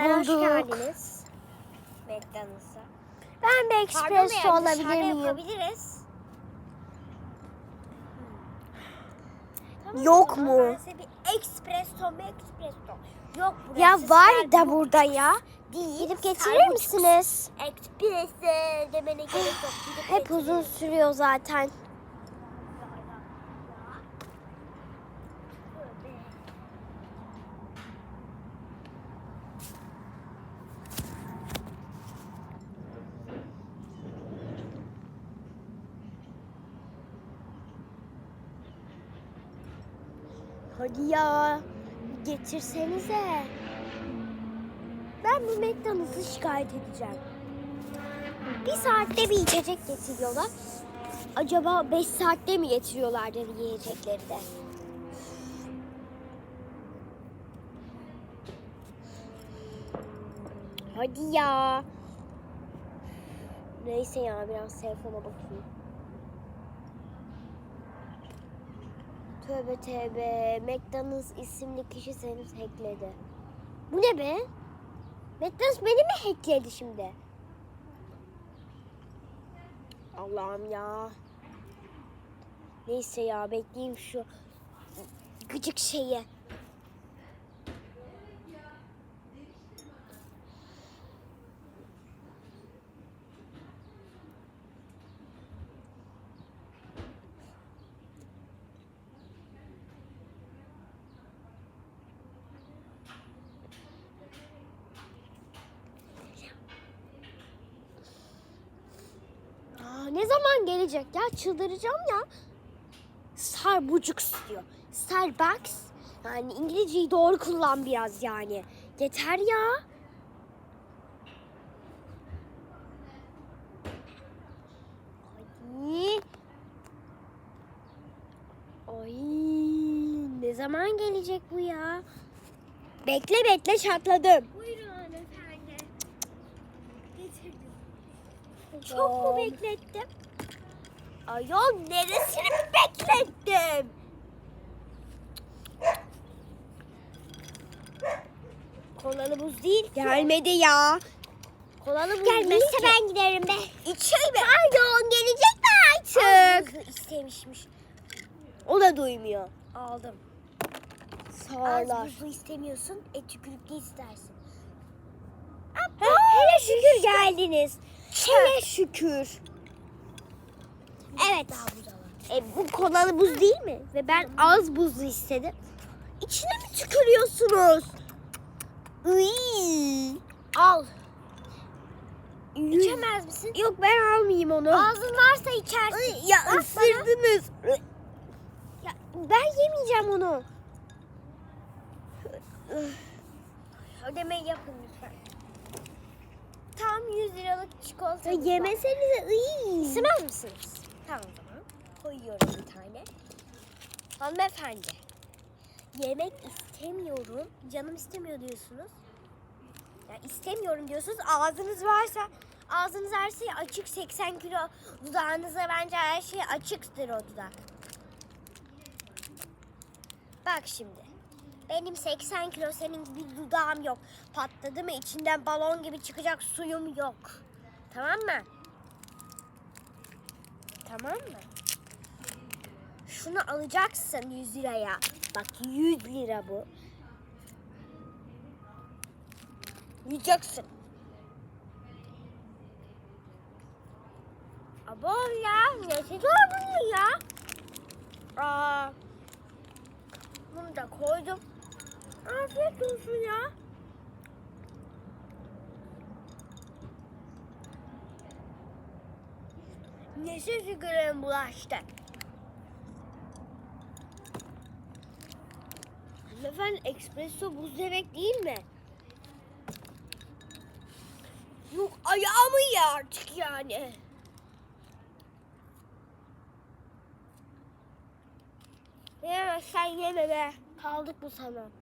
Merhabalar, hoş bulduk. geldiniz. McDonald's'a. Ben bir espresso dışarıda miyim? yapabiliriz. Tamam, Yok o zaman mu? Ben size bir espresso mu espresso? Yok burası Ya var da burada ya. Değil. Gidip getirir misiniz? Espresso demene gerek yok. Gidip Hep uzun sürüyor zaten. Hadi ya. Getirsenize. Ben bu McDonald's'ı şikayet edeceğim. Bir saatte bir içecek getiriyorlar. Acaba 5 saatte mi getiriyorlardır yiyecekleri de? Hadi ya. Neyse ya biraz telefona bakayım. Tövbe tövbe. McDonald's isimli kişi seni hackledi. Bu ne be? McDonald's beni mi hackledi şimdi? Allah'ım ya. Neyse ya bekleyeyim şu gıcık şeyi. Aa, ne zaman gelecek ya? Çıldıracağım ya. Starbucks diyor. Starbucks. Yani İngilizceyi doğru kullan biraz yani. Yeter ya. Hadi. Ay ne zaman gelecek bu ya? Bekle bekle çatladım. Çok mu beklettim? Ayol neresini beklettim? Kolalı buz değil. Gelmedi ya. Kolalı buz Gelmezse ben giderim be. İçeyim mi? Pardon gelecek mi artık? Ağzınızı istemişmiş. O da duymuyor. Aldım. Sağlar. Az buzlu istemiyorsun, et tükürüklü istersin. Şükür geldiniz. Hele şükür. Evet. E, bu kolalı buz değil mi? Ve ben az buzlu istedim. İçine mi tükürüyorsunuz? Iy. Al. İçemez misin? Yok ben almayayım onu. Ağzın varsa içersin. Ay, ya Bak ısırdınız. Ya, ben yemeyeceğim onu. Ödemeyi yapın lütfen. Tam 100 liralık çikolata. Ya yemesenize. Iy. İstemez misiniz? Tamam o zaman. Koyuyorum bir tane. Hanımefendi. Yemek istemiyorum. Canım istemiyor diyorsunuz. Ya istemiyorum diyorsunuz. Ağzınız varsa ağzınız her şey açık 80 kilo dudağınıza bence her şey açıktır o dudak. Bak şimdi. Benim 80 kilo senin bir dudağım yok. Patladı mı içinden balon gibi çıkacak suyum yok. Tamam mı? Tamam mı? Şunu alacaksın 100 liraya. Bak 100 lira bu. Yiyeceksin. Abo ya nesi var bunun ya? Aa, bunu da koydum. Afiyet olsun ya. Nesi sigaram bulaştı? Hanımefendi espresso buz demek değil mi? Yok ayağımı ye artık yani. Ya sen yeme be. Kaldık bu sana.